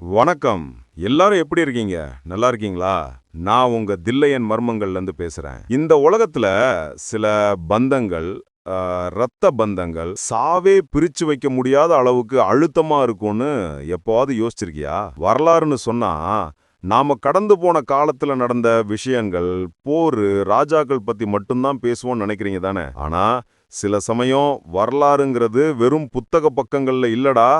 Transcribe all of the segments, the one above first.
வணக்கம். எல்லாரும் எப்படி இருக்கீங்க? நல்லா இருக்கீங்களா? நான் உங்க தில்லையன் மர்மங்கள்ல இருந்து பேசுறேன். இந்த உலகத்துல சில பந்தங்கள் ரத்த பந்தங்கள் சாவே பிரிச்சு வைக்க முடியாத அளவுக்கு அழுத்தமா இருக்கும்னு எப்போவாது யோசிச்சிருக்கியா? வரலாறுன்னு சொன்னா நாம கடந்து போன காலத்துல நடந்த விஷயங்கள் போர் ராஜாக்கள் பத்தி மட்டும்தான் பேசுவோம்னு நினைக்கிறீங்க தானே? ஆனா சில சமயம் வரலாறுங்கிறது வெறும் புத்தக பக்கங்கள்ல இல்லடா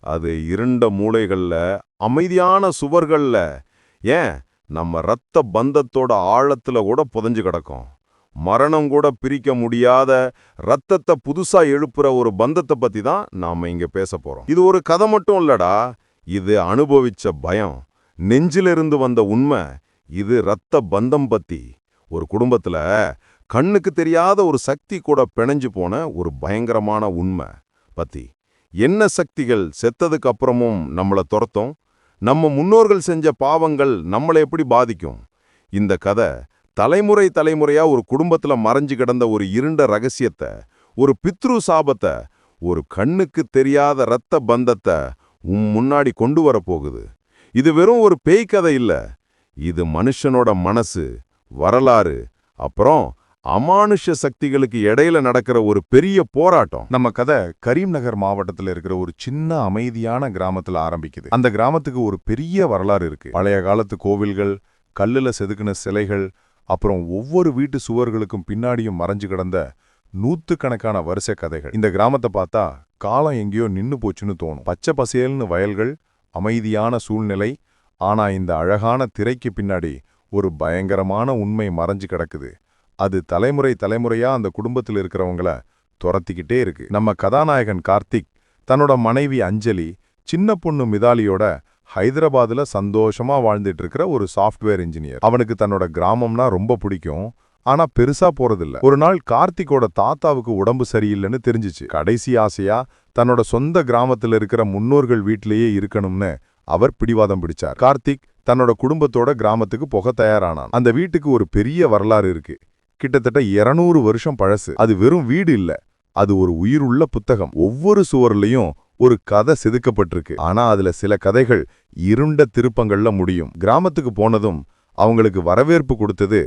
அது இருண்ட மூளைகளில் அமைதியான சுவர்கள்ல. ஏன்? நம்ம ரத்த பந்தத்தோட ஆழத்துல கூட புதைஞ்சு கிடக்கும். மரணம் கூட பிரிக்க முடியாத ரத்தத்தை புதுசா எழுப்புற ஒரு பந்தத்தை பத்தி தான் நாம இங்க பேச போறோம். இது ஒரு கதை மட்டும் இல்லடா. இது அனுபவிச்ச பயம். நெஞ்சிலிருந்து வந்த உண்மை. இது ரத்த பந்தம் பத்தி. ஒரு குடும்பத்துல கண்ணுக்கு தெரியாத ஒரு சக்தி கூட பிணைஞ்சு போன ஒரு பயங்கரமான உண்மை. பத்தி. என்ன சக்திகள் செத்ததுக்கு அப்புறமும் நம்மள துரத்தும்? நம்ம முன்னோர்கள் செஞ்ச பாவங்கள் நம்மளை எப்படி பாதிக்கும்? இந்த கதை தலைமுறை தலைமுறையா ஒரு குடும்பத்துல மறைஞ்சு கிடந்த ஒரு இருண்ட ரகசியத்தை ஒரு பித்ரு சாபத்தை ஒரு கண்ணுக்கு தெரியாத ரத்த பந்தத்தை உம் முன்னாடி கொண்டு வரப்போகுது இது வெறும் ஒரு பேய் கதை இல்ல. இது மனுஷனோட மனசு வரலாறு அப்புறம் அமானுஷ சக்திகளுக்கு இடையில நடக்கிற ஒரு பெரிய போராட்டம். நம்ம கதை கரீம் நகர் மாவட்டத்துல இருக்கிற ஒரு சின்ன அமைதியான கிராமத்துல ஆரம்பிக்குது. அந்த கிராமத்துக்கு ஒரு பெரிய வரலாறு இருக்கு. பழைய காலத்து கோவில்கள் கல்லுல செதுக்கின சிலைகள் அப்புறம் ஒவ்வொரு வீட்டு சுவர்களுக்கும் பின்னாடியும் மறைஞ்சு கிடந்த நூத்துக்கணக்கான வரிசை கதைகள். இந்த கிராமத்தை பார்த்தா காலம் எங்கேயோ நின்னு போச்சுன்னு தோணும். பச்சை பசேல்னு வயல்கள் அமைதியான சூழ்நிலை ஆனா இந்த அழகான திரைக்கு பின்னாடி ஒரு பயங்கரமான உண்மை மறைஞ்சு கிடக்குது. அது தலைமுறை தலைமுறையா அந்த குடும்பத்தில் இருக்கிறவங்கள துரத்திக்கிட்டே இருக்கு. நம்ம கதாநாயகன் கார்த்திக் தன்னோட மனைவி அஞ்சலி சின்ன பொண்ணு மிதாலியோட ஹைதராபாத்ல சந்தோஷமா வாழ்ந்துட்டு இருக்கிற ஒரு சாஃப்ட்வேர் இன்ஜினியர் அவனுக்கு தன்னோட கிராமம்னா ரொம்ப பிடிக்கும். ஆனா பெருசா போறதில்ல. ஒரு நாள் கார்த்திக்கோட தாத்தாவுக்கு உடம்பு சரியில்லைன்னு தெரிஞ்சுச்சு. கடைசி ஆசையா தன்னோட சொந்த கிராமத்துல இருக்கிற முன்னோர்கள் வீட்டிலேயே இருக்கணும்னு அவர் பிடிவாதம் பிடிச்சார். கார்த்திக் தன்னோட குடும்பத்தோட கிராமத்துக்கு போக தயாரானான். அந்த வீட்டுக்கு ஒரு பெரிய வரலாறு இருக்கு. கிட்டத்தட்ட 200 வருஷம் பழசு. அது வெறும் வீடு இல்ல. அது ஒரு உயிருள்ள புத்தகம். ஒவ்வொரு சுவர்லயும் ஒரு கதை செதுக்கப்பட்டிருக்கு. ஆனா அதுல சில கதைகள் இருண்ட திருப்பங்கள்ல முடியும். கிராமத்துக்கு போனதும் அவங்களுக்கு வரவேற்பு கொடுத்தது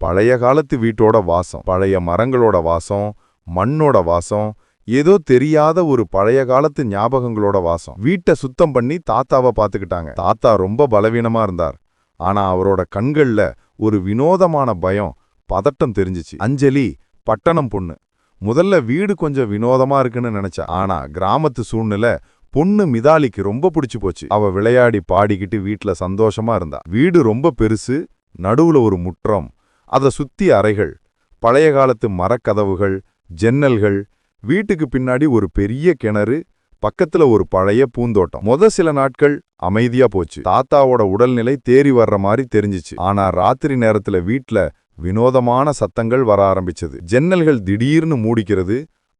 பழைய காலத்து வீட்டோட வாசம். பழைய மரங்களோட வாசம் மண்ணோட வாசம் ஏதோ தெரியாத ஒரு பழைய காலத்து ஞாபகங்களோட வாசம். வீட்டை சுத்தம் பண்ணி தாத்தாவை பாத்துக்கிட்டாங்க தாத்தா ரொம்ப பலவீனமா இருந்தார். ஆனா அவரோட கண்கள்ல ஒரு வினோதமான பயம் பதட்டம் தெரிஞ்சுச்சு. அஞ்சலி பட்டணம் பொண்ணு. முதல்ல வீடு கொஞ்சம் வினோதமா இருக்குன்னு நினைச்சா. ஆனா கிராமத்து சூழ்நிலை பொண்ணு மிதாலிக்கு ரொம்ப பிடிச்சு போச்சு. அவ விளையாடி பாடிக்கிட்டு வீட்ல சந்தோஷமா இருந்தா. வீடு ரொம்ப பெருசு நடுவுல ஒரு முற்றம். அத சுத்தி அறைகள் பழைய காலத்து மரக்கதவுகள் ஜன்னல்கள் வீட்டுக்கு பின்னாடி ஒரு பெரிய கிணறு பக்கத்துல ஒரு பழைய பூந்தோட்டம். மொத சில நாட்கள் அமைதியா போச்சு. தாத்தாவோட உடல்நிலை தேறி வர்ற மாதிரி தெரிஞ்சுச்சு. ஆனா ராத்திரி நேரத்துல வீட்ல வினோதமான சத்தங்கள் வர ஆரம்பிச்சது. ஜன்னல்கள் திடீர்னு மூடிக்கிறது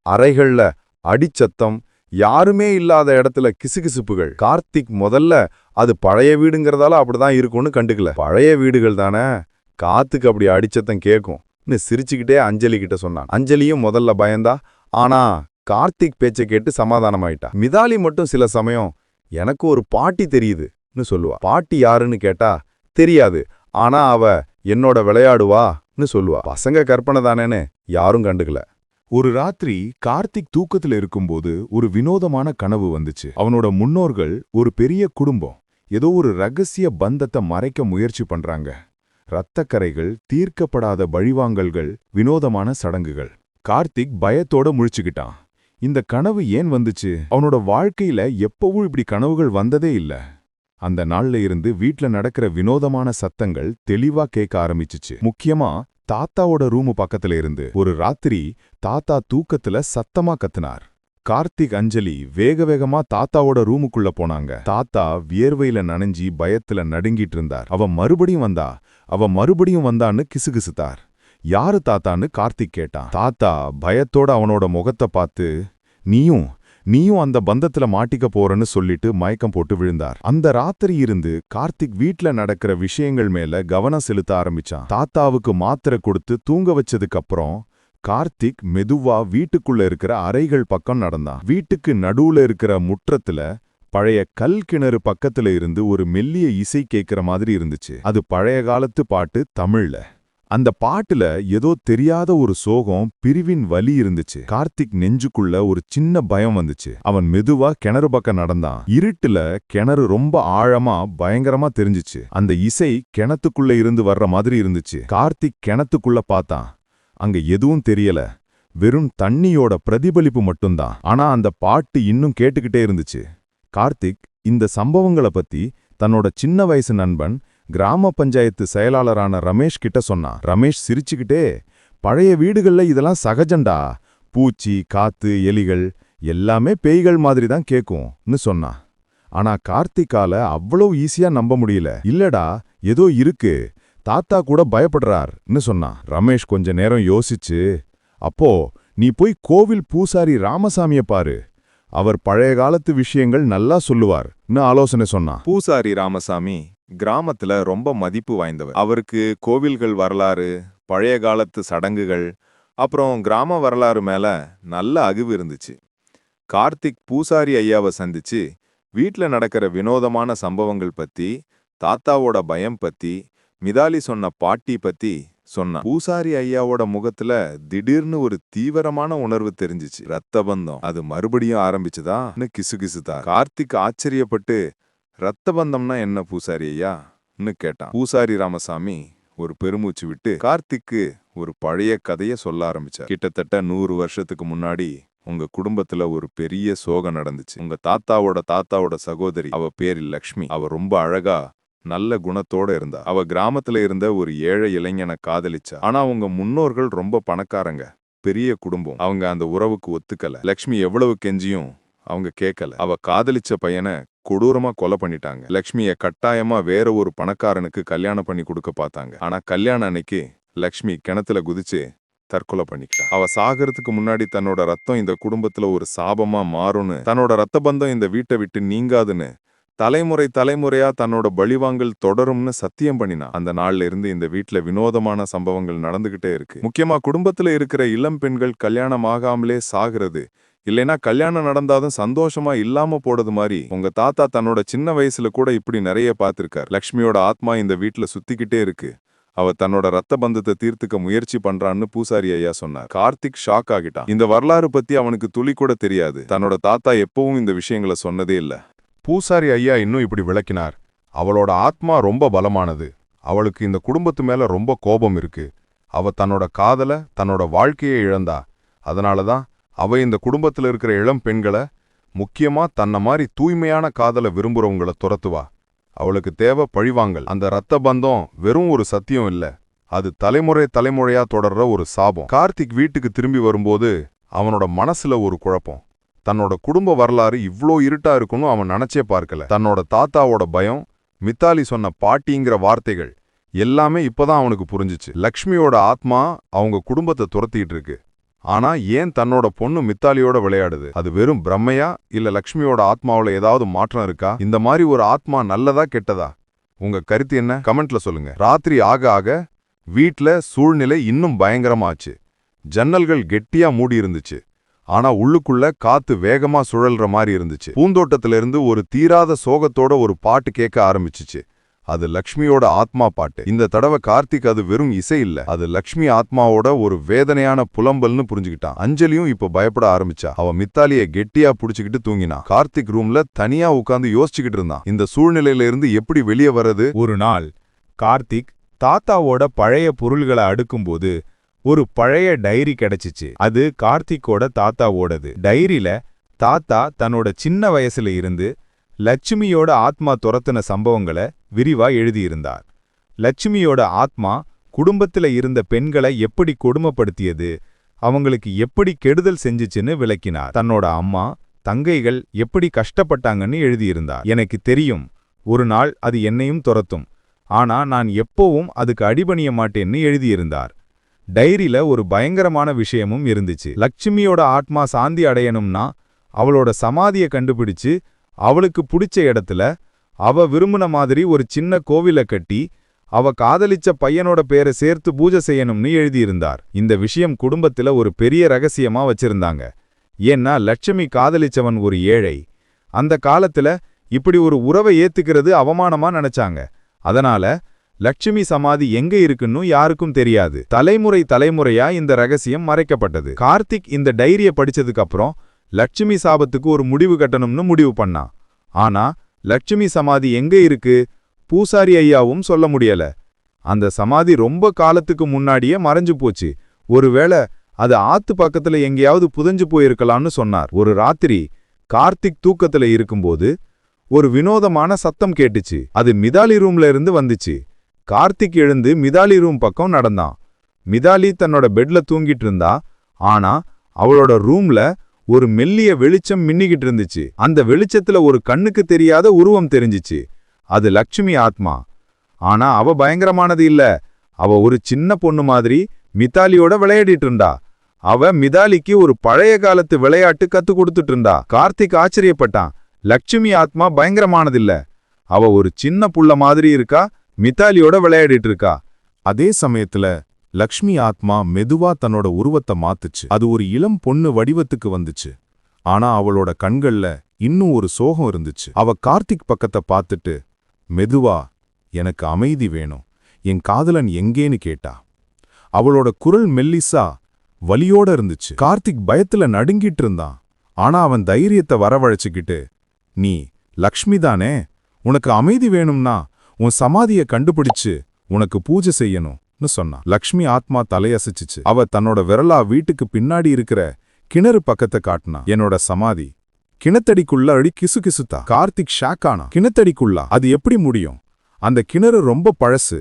அறைகள்ல அடிச்சத்தம் யாருமே இல்லாத இடத்துல கிசுகிசுப்புகள். கார்த்திக் முதல்ல அது பழைய வீடுங்கிறதால அப்படிதான் இருக்கும்னு கண்டுக்கல. பழைய வீடுகள் தானே காத்துக்கு அப்படி அடிச்சத்தம் கேட்கும்னு சிரிச்சுக்கிட்டே அஞ்சலி கிட்ட சொன்னான். அஞ்சலியும் முதல்ல பயந்தா ஆனா கார்த்திக் பேச்சை கேட்டு சமாதானமாயிட்டா. மிதாலி மட்டும் சில சமயம் எனக்கு ஒரு பாட்டி தெரியுதுன்னு சொல்லுவா. பாட்டி யாருன்னு கேட்டா தெரியாது. ஆனா அவ என்னோட விளையாடுவான்னு சொல்லுவா. பசங்க கற்பனை தானேன்னு யாரும் கண்டுக்கல. ஒரு ராத்திரி கார்த்திக் தூக்கத்துல இருக்கும்போது ஒரு வினோதமான கனவு வந்துச்சு. அவனோட முன்னோர்கள் ஒரு பெரிய குடும்பம். ஏதோ ஒரு ரகசிய பந்தத்தை மறைக்க முயற்சி பண்றாங்க. இரத்தக்கரைகள் தீர்க்கப்படாத வழிவாங்கல்கள் வினோதமான சடங்குகள். கார்த்திக் பயத்தோட முழிச்சுக்கிட்டான். இந்த கனவு ஏன் வந்துச்சு? அவனோட வாழ்க்கையில எப்பவும் இப்படி கனவுகள் வந்ததே இல்ல. அந்த நாள்ல இருந்து வீட்ல நடக்கிற வினோதமான சத்தங்கள் தெளிவா கேட்க ஆரம்பிச்சுச்சு. முக்கியமா தாத்தாவோட ரூமு பக்கத்துல இருந்து ஒரு ராத்திரி தாத்தா தூக்கத்துல சத்தமா கத்துனார். கார்த்திக் அஞ்சலி வேக வேகமா தாத்தாவோட ரூமுக்குள்ள போனாங்க. தாத்தா வியர்வையில நனைஞ்சி பயத்துல நடுங்கிட்டு இருந்தார். அவ மறுபடியும் வந்தா அவ மறுபடியும் வந்தான்னு கிசுகிசுத்தார். யாரு தாத்தான்னு கார்த்திக் கேட்டான். தாத்தா பயத்தோட அவனோட முகத்தை பார்த்து நீயும் நீயும் அந்த பந்தத்துல மாட்டிக்க போறன்னு சொல்லிட்டு மயக்கம் போட்டு விழுந்தார். அந்த ராத்திரி இருந்து கார்த்திக் வீட்ல நடக்கிற விஷயங்கள் மேல கவனம் செலுத்த ஆரம்பிச்சான். தாத்தாவுக்கு மாத்திரை கொடுத்து தூங்க வச்சதுக்கு அப்புறம் கார்த்திக் மெதுவா வீட்டுக்குள்ள இருக்கிற அறைகள் பக்கம் நடந்தான். வீட்டுக்கு நடுவுல இருக்கிற முற்றத்துல பழைய கல் கிணறு பக்கத்துல இருந்து ஒரு மெல்லிய இசை கேட்கிற மாதிரி இருந்துச்சு. அது பழைய காலத்து பாட்டு தமிழ்ல. அந்த பாட்டுல ஏதோ தெரியாத ஒரு சோகம் பிரிவின் வலி இருந்துச்சு. கார்த்திக் நெஞ்சுக்குள்ள ஒரு சின்ன பயம் வந்துச்சு. அவன் மெதுவா கிணறு பக்கம் நடந்தான். இருட்டுல கிணறு ரொம்ப ஆழமா பயங்கரமா தெரிஞ்சுச்சு. அந்த இசை கிணத்துக்குள்ள இருந்து வர்ற மாதிரி இருந்துச்சு. கார்த்திக் கிணத்துக்குள்ள பார்த்தான். அங்க எதுவும் தெரியல. வெறும் தண்ணியோட பிரதிபலிப்பு மட்டும்தான். ஆனா அந்த பாட்டு இன்னும் கேட்டுக்கிட்டே இருந்துச்சு. கார்த்திக் இந்த சம்பவங்களை பத்தி தன்னோட சின்ன வயசு நண்பன் கிராம பஞ்சாயத்து செயலாளரான ரமேஷ் கிட்ட சொன்னான். ரமேஷ் சிரிச்சுக்கிட்டே பழைய வீடுகள்ல இதெல்லாம் சகஜண்டா பூச்சி காத்து எலிகள் எல்லாமே பேய்கள் மாதிரி தான் கேக்கும்னு சொன்னான். ஆனா கார்த்திகால அவ்வளவு ஈஸியா நம்ப முடியல. இல்லடா ஏதோ இருக்கு. தாத்தா கூட பயப்படுறார்னு சொன்னான். ரமேஷ் கொஞ்ச நேரம் யோசிச்சு அப்போ நீ போய் கோவில் பூசாரி ராமசாமிய பாரு. அவர் பழைய காலத்து விஷயங்கள் நல்லா சொல்லுவார்னு ஆலோசனை சொன்னான். பூசாரி ராமசாமி கிராமத்துல ரொம்ப மதிப்பு வாய்ந்தவர். அவருக்கு கோவில்கள் வரலாறு பழைய காலத்து சடங்குகள் அப்புறம் கிராம வரலாறு மேல நல்ல அகிவு இருந்துச்சு. கார்த்திக் பூசாரி ஐயாவை சந்திச்சு வீட்டில் நடக்கிற வினோதமான சம்பவங்கள் பத்தி தாத்தாவோட பயம் பத்தி மிதாலி சொன்ன பாட்டி பத்தி சொன்னான். பூசாரி ஐயாவோட முகத்துல திடீர்னு ஒரு தீவிரமான உணர்வு தெரிஞ்சிச்சு. ரத்த பந்தம் அது மறுபடியும் ஆரம்பிச்சுதான்னு கிசுகிசுதா. கார்த்திக் ஆச்சரியப்பட்டு ரத்த பந்தம்னா என்ன பூசாரி ஐயான்னு கேட்டான். பூசாரி ராமசாமி ஒரு பெருமூச்சு விட்டு கார்த்திக்கு ஒரு பழைய கதைய சொல்ல ஆரம்பிச்சார். கிட்டத்தட்ட நூறு வருஷத்துக்கு முன்னாடி உங்க குடும்பத்துல ஒரு பெரிய சோகம் நடந்துச்சு. உங்க தாத்தாவோட தாத்தாவோட சகோதரி அவ பேரு லக்ஷ்மி. அவ ரொம்ப அழகா நல்ல குணத்தோட இருந்தா. அவ கிராமத்துல இருந்த ஒரு ஏழை இளைஞனை காதலிச்சா. ஆனா உங்க முன்னோர்கள் ரொம்ப பணக்காரங்க. பெரிய குடும்பம். அவங்க அந்த உறவுக்கு ஒத்துக்கல. லக்ஷ்மி எவ்வளவு கெஞ்சியும் அவங்க கேட்கல அவ காதலிச்ச பையனை கொடூரமா கொலை பண்ணிட்டாங்க. லக்ஷ்மிய கட்டாயமா வேற ஒரு பணக்காரனுக்கு கல்யாணம் பண்ணி கொடுக்க பார்த்தாங்க. ஆனா கல்யாணம் அன்னைக்கு லக்ஷ்மி கிணத்துல குதிச்சு தற்கொலை பண்ணிக்கிட்டா. அவ சாகிறதுக்கு முன்னாடி தன்னோட ரத்தம் இந்த குடும்பத்துல ஒரு சாபமா மாறும்னு தன்னோட ரத்த பந்தம் இந்த வீட்டை விட்டு நீங்காதுன்னு தலைமுறை தலைமுறையா தன்னோட பழிவாங்கல் தொடரும்னு சத்தியம் பண்ணினா. அந்த நாள்ல இருந்து இந்த வீட்ல வினோதமான சம்பவங்கள் நடந்துகிட்டே இருக்கு. முக்கியமா குடும்பத்துல இருக்கிற இளம் பெண்கள் கல்யாணம் ஆகாமலே சாகுறது இல்லைனா கல்யாணம் நடந்தாலும் சந்தோஷமா இல்லாம போறது மாதிரி உங்க தாத்தா தன்னோட சின்ன வயசுல கூட இப்படி நிறைய பார்த்திருக்கார். லக்ஷ்மியோட ஆத்மா இந்த வீட்டுல சுத்திக்கிட்டே இருக்கு. அவ தன்னோட ரத்த பந்தத்தை தீர்த்துக்க முயற்சி பண்றான்னு பூசாரி ஐயா சொன்னார். கார்த்திக் ஷாக் ஆகிட்டான். இந்த வரலாறு பத்தி அவனுக்கு துளி கூட தெரியாது. தன்னோட தாத்தா எப்பவும் இந்த விஷயங்களை சொன்னதே இல்ல. பூசாரி ஐயா இன்னும் இப்படி விளக்கினார். அவளோட ஆத்மா ரொம்ப பலமானது. அவளுக்கு இந்த குடும்பத்து மேல ரொம்ப கோபம் இருக்கு. அவ தன்னோட காதல தன்னோட வாழ்க்கையை இழந்தா. அதனாலதான் அவ இந்த குடும்பத்துல இருக்கிற இளம் பெண்களை முக்கியமா தன்ன மாதிரி தூய்மையான காதல விரும்புறவங்கள துரத்துவா. அவளுக்கு தேவை பழிவாங்கல். அந்த ரத்த பந்தம் வெறும் ஒரு சத்தியம் இல்ல. அது தலைமுறை தலைமுறையா தொடர்ற ஒரு சாபம். கார்த்திக் வீட்டுக்கு திரும்பி வரும்போது அவனோட மனசுல ஒரு குழப்பம். தன்னோட குடும்ப வரலாறு இவ்ளோ இருட்டா இருக்குன்னு அவன் நினைச்சே பார்க்கல. தன்னோட தாத்தாவோட பயம் மித்தாலி சொன்ன பாட்டிங்கிற வார்த்தைகள் எல்லாமே இப்பதான் அவனுக்கு புரிஞ்சுச்சு. லக்ஷ்மியோட ஆத்மா அவங்க குடும்பத்தை துரத்திட்டு இருக்கு. ஆனா ஏன் தன்னோட பொண்ணு மித்தாலியோட விளையாடுது? அது வெறும் பிரம்மையா இல்ல லக்ஷ்மியோட ஆத்மாவுல ஏதாவது மாற்றம் இருக்கா? இந்த மாதிரி ஒரு ஆத்மா நல்லதா கெட்டதா? உங்க கருத்து என்ன? கமெண்ட்ல சொல்லுங்க. ராத்திரி ஆக ஆக வீட்ல சூழ்நிலை இன்னும் பயங்கரமாச்சு. ஜன்னல்கள் கெட்டியா மூடி இருந்துச்சு. ஆனா உள்ளுக்குள்ள காத்து வேகமா சுழல்ற மாதிரி இருந்துச்சு. பூந்தோட்டத்துல இருந்து ஒரு தீராத சோகத்தோட ஒரு பாட்டு கேட்க ஆரம்பிச்சுச்சு. அது லக்ஷ்மியோட ஆத்மா பாட்டு. இந்த தடவை கார்த்திக் அது வெறும் இசை இல்ல. அது லக்ஷ்மி ஆத்மாவோட ஒரு வேதனையான புலம்பல்னு புரிஞ்சுக்கிட்டான் அஞ்சலியும் இப்ப பயப்பட ஆரம்பிச்சா. அவ மித்தாலிய கெட்டியா புடிச்சுக்கிட்டு தூங்கினா. கார்த்திக் ரூம்ல தனியா உட்காந்து யோசிச்சுக்கிட்டு இருந்தான். இந்த சூழ்நிலையில இருந்து எப்படி வெளியே வர்றது? ஒரு நாள் கார்த்திக் தாத்தாவோட பழைய பொருள்களை அடுக்கும்போது ஒரு பழைய டைரி கிடைச்சிச்சு. அது கார்த்திக்கோட தாத்தாவோடது. டைரியில தாத்தா தன்னோட சின்ன வயசுல இருந்து லட்சுமியோட ஆத்மா துரத்துன சம்பவங்களை விரிவா எழுதியிருந்தார். லட்சுமியோட ஆத்மா குடும்பத்துல இருந்த பெண்களை எப்படி கொடுமைப்படுத்தியது அவங்களுக்கு எப்படி கெடுதல் செஞ்சுச்சுன்னு விளக்கினார். தன்னோட அம்மா தங்கைகள் எப்படி கஷ்டப்பட்டாங்கன்னு எழுதியிருந்தார். எனக்கு தெரியும் ஒரு நாள் அது என்னையும் துரத்தும் ஆனா நான் எப்போவும் அதுக்கு அடிபணிய மாட்டேன்னு எழுதியிருந்தார். டைரியில ஒரு பயங்கரமான விஷயமும் இருந்துச்சு. லட்சுமியோட ஆத்மா சாந்தி அடையணும்னா அவளோட சமாதிய கண்டுபிடிச்சு அவளுக்கு பிடிச்ச இடத்துல அவ விரும்புன மாதிரி ஒரு சின்ன கோவில கட்டி அவ காதலிச்ச பையனோட பேரை சேர்த்து பூஜை செய்யணும்னு எழுதியிருந்தார். இந்த விஷயம் குடும்பத்துல ஒரு பெரிய ரகசியமா வச்சிருந்தாங்க. ஏன்னா லட்சுமி காதலிச்சவன் ஒரு ஏழை. அந்த காலத்துல இப்படி ஒரு உறவை ஏத்துக்கிறது அவமானமா நினைச்சாங்க. அதனால லட்சுமி சமாதி எங்க இருக்குன்னு யாருக்கும் தெரியாது. தலைமுறை தலைமுறையா இந்த ரகசியம் மறைக்கப்பட்டது. கார்த்திக் இந்த டைரிய படிச்சதுக்கு அப்புறம் லட்சுமி சாபத்துக்கு ஒரு முடிவு கட்டணும்னு முடிவு பண்ணான். ஆனா லட்சுமி சமாதி எங்க இருக்கு? பூசாரி ஐயாவும் சொல்ல முடியல. அந்த சமாதி ரொம்ப காலத்துக்கு முன்னாடியே மறைஞ்சு போச்சு. ஒருவேளை அது ஆத்து பக்கத்துல எங்கேயாவது புதைஞ்சு போயிருக்கலாம்னு சொன்னார். ஒரு ராத்திரி கார்த்திக் தூக்கத்துல இருக்கும்போது ஒரு வினோதமான சத்தம் கேட்டுச்சு. அது மிதாலி ரூம்ல இருந்து வந்துச்சு. கார்த்திக் எழுந்து மிதாலி ரூம் பக்கம் நடந்தான். மிதாலி தன்னோட பெட்ல தூங்கிட்டு இருந்தா. ஆனா அவளோட ரூம்ல ஒரு மெல்லிய வெளிச்சம் மின்னிக்கிட்டு இருந்துச்சு. அந்த வெளிச்சத்துல ஒரு கண்ணுக்கு தெரியாத உருவம் தெரிஞ்சிச்சு. அது லக்ஷ்மி ஆத்மா. ஆனா அவ பயங்கரமானது இல்ல. அவ ஒரு சின்ன பொண்ணு மாதிரி மிதாலியோட விளையாடிட்டு இருந்தா. அவ மிதாலிக்கு ஒரு பழைய காலத்து விளையாட்டு கத்து கொடுத்துட்டு இருந்தா. கார்த்திக் ஆச்சரியப்பட்டான். லட்சுமி ஆத்மா பயங்கரமானதில்ல அவ ஒரு சின்ன புள்ள மாதிரி இருக்கா. மிதாலியோட விளையாடிட்டு இருக்கா. அதே சமயத்துல லக்ஷ்மி ஆத்மா மெதுவா தன்னோட உருவத்தை மாத்துச்சு. அது ஒரு இளம் பொண்ணு வடிவத்துக்கு வந்துச்சு. ஆனா அவளோட கண்கள்ல இன்னும் ஒரு சோகம் இருந்துச்சு. அவ கார்த்திக் பக்கத்தை பார்த்துட்டு மெதுவா எனக்கு அமைதி வேணும். என் காதலன் எங்கேன்னு கேட்டா? அவளோட குரல் மெல்லிசா வலியோட இருந்துச்சு. கார்த்திக் பயத்துல நடுங்கிட்டு இருந்தான். ஆனா அவன் தைரியத்தை வரவழைச்சுக்கிட்டு நீ லக்ஷ்மி தானே? உனக்கு அமைதி வேணும்னா உன் சமாதிய கண்டுபிடிச்சு உனக்கு பூஜை செய்யணும். சொன்னா. லக்ஷ்மி ஆத்மா தலையசைச்சுச்சு. அவ தன்னோட விரலா வீட்டுக்கு பின்னாடி இருக்கிற கிணறு பக்கத்தை காட்டினா என்னோட சமாதி. கிணத்தடிக்குள்ள அடி கிசுகிசுத்தா. கார்த்திக் ஷாக் ஆனா கிணத்தடிக்குள்ளா? அது எப்படி முடியும்? அந்த கிணறு ரொம்ப பழசு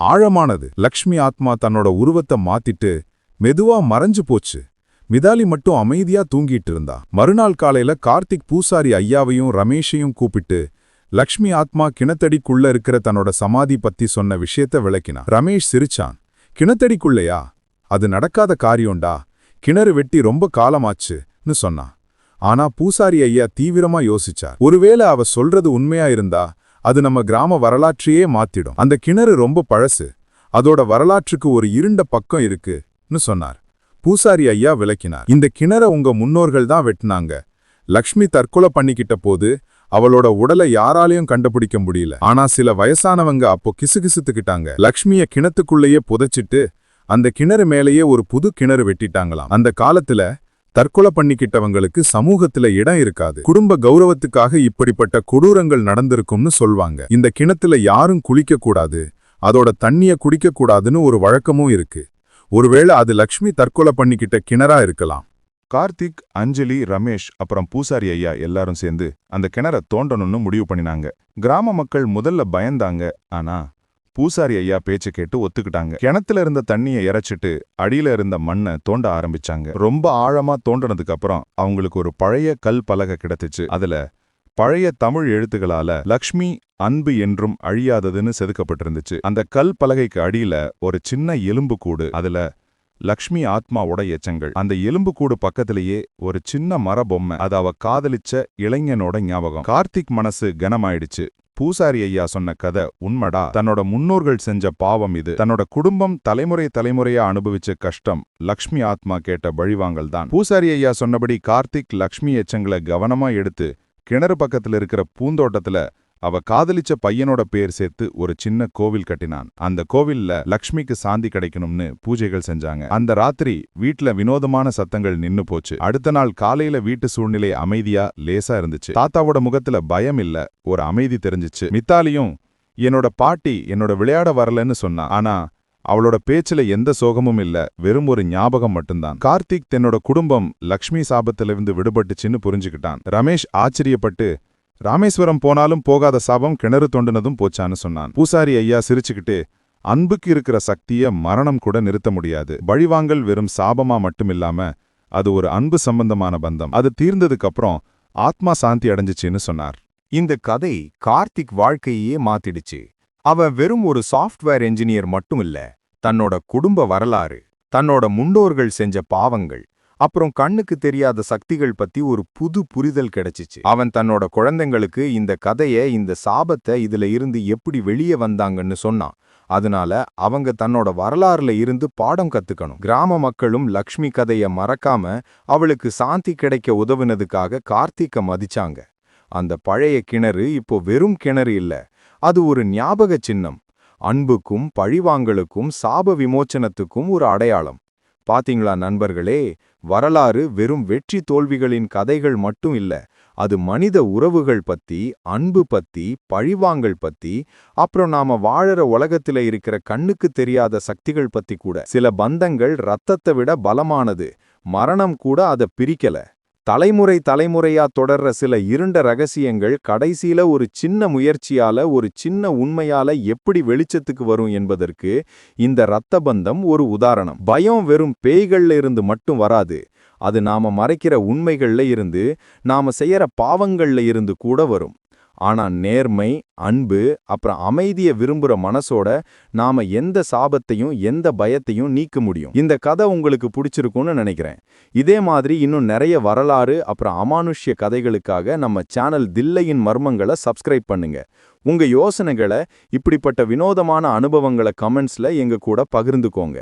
ஆழமானது. லக்ஷ்மி ஆத்மா தன்னோட உருவத்தை மாத்திட்டு மெதுவா மறைஞ்சு போச்சு. மிதாலி மட்டும் அமைதியா தூங்கிட்டு இருந்தா. மறுநாள் காலையில கார்த்திக் பூசாரி ஐயாவையும் ரமேஷையும் கூப்பிட்டு லக்ஷ்மி ஆத்மா கிணத்தடிக்குள்ள இருக்கிற தன்னோட சமாதி பத்தி சொன்ன விஷயத்த விளக்கினான். ரமேஷ் சிரிச்சான். கிணத்தடிக்குள்ளையா? அது நடக்காத காரியம்டா. கிணறு வெட்டி ரொம்ப காலமாச்சுன்னு சொன்னான். ஆனா பூசாரி ஐயா தீவிரமா யோசிச்சார். ஒருவேளை அவ சொல்றது உண்மையா இருந்தா அது நம்ம கிராம வரலாற்றையே மாத்திடும். அந்த கிணறு ரொம்ப பழசு. அதோட வரலாற்றுக்கு ஒரு இருண்ட பக்கம் இருக்குன்னு சொன்னார். பூசாரி ஐயா விளக்கினார். இந்த கிணற உங்க முன்னோர்கள் தான் வெட்டினாங்க. லக்ஷ்மி தற்கொலை பண்ணிக்கிட்ட போது அவளோட உடலை யாராலையும் கண்டுபிடிக்க முடியல. ஆனா சில வயசானவங்க அப்போ கிசுகிசுத்துக்கிட்டாங்க. லக்ஷ்மிய கிணத்துக்குள்ளேயே புதைச்சிட்டு அந்த கிணறு மேலேயே ஒரு புது கிணறு வெட்டிட்டாங்களாம். அந்த காலத்துல தற்கொலை பண்ணிக்கிட்டவங்களுக்கு சமூகத்துல இடம் இருக்காது. குடும்ப கௌரவத்துக்காக இப்படிப்பட்ட கொடூரங்கள் நடந்திருக்கும்னு சொல்வாங்க. இந்த கிணத்துல யாரும் குளிக்க கூடாது அதோட தண்ணிய குடிக்க கூடாதுன்னு ஒரு வழக்கமும் இருக்கு. ஒருவேளை அது லக்ஷ்மி தற்கொலை பண்ணிக்கிட்ட கிணறா இருக்கலாம். கார்த்திக் அஞ்சலி ரமேஷ் அப்புறம் பூசாரி ஐயா எல்லாரும் சேர்ந்து அந்த கிணற தோண்டணும்னு முடிவு பண்ணினாங்க. கிராம மக்கள் முதல்ல பயந்தாங்க. ஆனா பூசாரி ஐயா பேச்சு கேட்டு ஒத்துக்கிட்டாங்க. கிணத்துல இருந்த தண்ணியை இறைச்சிட்டு அடியில இருந்த மண்ணை தோண்ட ஆரம்பிச்சாங்க. ரொம்ப ஆழமா தோண்டினதுக்கு அப்புறம் அவங்களுக்கு ஒரு பழைய கல் பலகை கிடைத்துச்சு. அதுல பழைய தமிழ் எழுத்துக்களால லக்ஷ்மி அன்பு என்றும் அழியாததுன்னு செதுக்கப்பட்டிருந்துச்சு. அந்த கல் பலகைக்கு அடியில ஒரு சின்ன எலும்பு கூடு அதுல லக்ஷ்மி ஆத்மாவோட எச்சங்கள். அந்த எலும்பு கூடு பக்கத்திலேயே ஒரு சின்ன மர பொம்மை. அது அவ காதலிச்ச இளைஞனோட ஞாபகம். கார்த்திக் மனசு கனமாயிடுச்சு. பூசாரி ஐயா சொன்ன கதை உண்மடா. தன்னோட முன்னோர்கள் செஞ்ச பாவம் இது. தன்னோட குடும்பம் தலைமுறை தலைமுறையா அனுபவிச்ச கஷ்டம். லக்ஷ்மி ஆத்மா கேட்ட பழிவாங்கல் தான். பூசாரி ஐயா சொன்னபடி கார்த்திக் லக்ஷ்மி எச்சங்களை கவனமா எடுத்து கிணறு பக்கத்துல இருக்கிற பூந்தோட்டத்துல அவ காதலிச்ச பையனோட பேர் சேர்த்து ஒரு சின்ன கோவில் கட்டினான். அந்த கோவில்ல லக்ஷ்மிக்கு சாந்தி கிடைக்கணும்னு பூஜைகள் செஞ்சாங்க. அந்த ராத்திரி வீட்ல வினோதமான சத்தங்கள் நின்னு போச்சு. அடுத்த நாள் காலையில வீட்டு சூழ்நிலை அமைதியா லேசா இருந்துச்சு. தாத்தாவோட முகத்துல பயம் இல்ல ஒரு அமைதி தெரிஞ்சுச்சு. மித்தாலியும் என்னோட பாட்டி என்னோட விளையாட வரலன்னு சொன்னா ஆனா அவளோட பேச்சுல எந்த சோகமும் இல்ல வெறும் ஒரு ஞாபகம் மட்டும்தான். கார்த்திக் தன்னோட குடும்பம் லக்ஷ்மி சாபத்திலிருந்து விடுபட்டுச்சுன்னு புரிஞ்சுக்கிட்டான். ரமேஷ் ஆச்சரியப்பட்டு ராமேஸ்வரம் போனாலும் போகாத சாபம் கிணறு தொண்டுனதும் போச்சான்னு சொன்னான். பூசாரி ஐயா சிரிச்சுக்கிட்டு அன்புக்கு இருக்கிற சக்திய மரணம் கூட நிறுத்த முடியாது. பழிவாங்கல் வெறும் சாபமா மட்டுமில்லாம அது ஒரு அன்பு சம்பந்தமான பந்தம். அது தீர்ந்ததுக்கு அப்புறம் ஆத்மா சாந்தி அடைஞ்சிச்சுன்னு சொன்னார். இந்த கதை கார்த்திக் வாழ்க்கையே மாத்திடுச்சு. அவன் வெறும் ஒரு சாஃப்ட்வேர் என்ஜினியர் மட்டும் இல்ல தன்னோட குடும்ப வரலாறு தன்னோட முன்னோர்கள் செஞ்ச பாவங்கள் அப்புறம் கண்ணுக்கு தெரியாத சக்திகள் பத்தி ஒரு புது புரிதல் கிடைச்சிச்சு. அவன் தன்னோட குழந்தைங்களுக்கு இந்த கதைய இந்த சாபத்தை இதுல இருந்து எப்படி வெளியே வந்தாங்கன்னு சொன்னான். அதனால அவங்க தன்னோட வரலாறுல இருந்து பாடம் கத்துக்கணும். கிராம மக்களும் லக்ஷ்மி கதைய மறக்காம அவளுக்கு சாந்தி கிடைக்க உதவுனதுக்காக கார்த்திக்க மதிச்சாங்க. அந்த பழைய கிணறு இப்போ வெறும் கிணறு இல்ல அது ஒரு ஞாபக சின்னம். அன்புக்கும் பழிவாங்கலுக்கும் சாப விமோச்சனத்துக்கும் ஒரு அடையாளம். பாத்தீங்களா நண்பர்களே வரலாறு வெறும் வெற்றி தோல்விகளின் கதைகள் மட்டும் இல்ல அது மனித உறவுகள் பத்தி அன்பு பத்தி பழிவாங்கள் பத்தி அப்புறம் நாம வாழற உலகத்துல இருக்கிற கண்ணுக்கு தெரியாத சக்திகள் பத்தி கூட. சில பந்தங்கள் ரத்தத்தை விட பலமானது மரணம் கூட அதை பிரிக்கல. தலைமுறை தலைமுறையா தொடர்ற சில இருண்ட ரகசியங்கள் கடைசியில ஒரு சின்ன முயற்சியால ஒரு சின்ன உண்மையால எப்படி வெளிச்சத்துக்கு வரும் என்பதற்கு இந்த இரத்த பந்தம் ஒரு உதாரணம். பயம் வெறும் பேய்கள்ல இருந்து மட்டும் வராது. அது நாம மறைக்கிற உண்மைகள்ல இருந்து நாம செய்யற பாவங்கள்ல இருந்து கூட வரும். ஆனா நேர்மை அன்பு அப்புறம் அமைதியை விரும்புற மனசோட நாம எந்த சாபத்தையும் எந்த பயத்தையும் நீக்க முடியும். இந்த கதை உங்களுக்கு பிடிச்சிருக்கும்னு நினைக்கிறேன். இதே மாதிரி இன்னும் நிறைய வரலாறு அப்புறம் அமானுஷ்ய கதைகளுக்காக நம்ம சேனல் தில்லையின் மர்மங்களை சப்ஸ்கிரைப் பண்ணுங்க. உங்க யோசனைகளை இப்படிப்பட்ட வினோதமான அனுபவங்களை கமெண்ட்ஸ்ல எங்க கூட பகிர்ந்துக்கோங்க.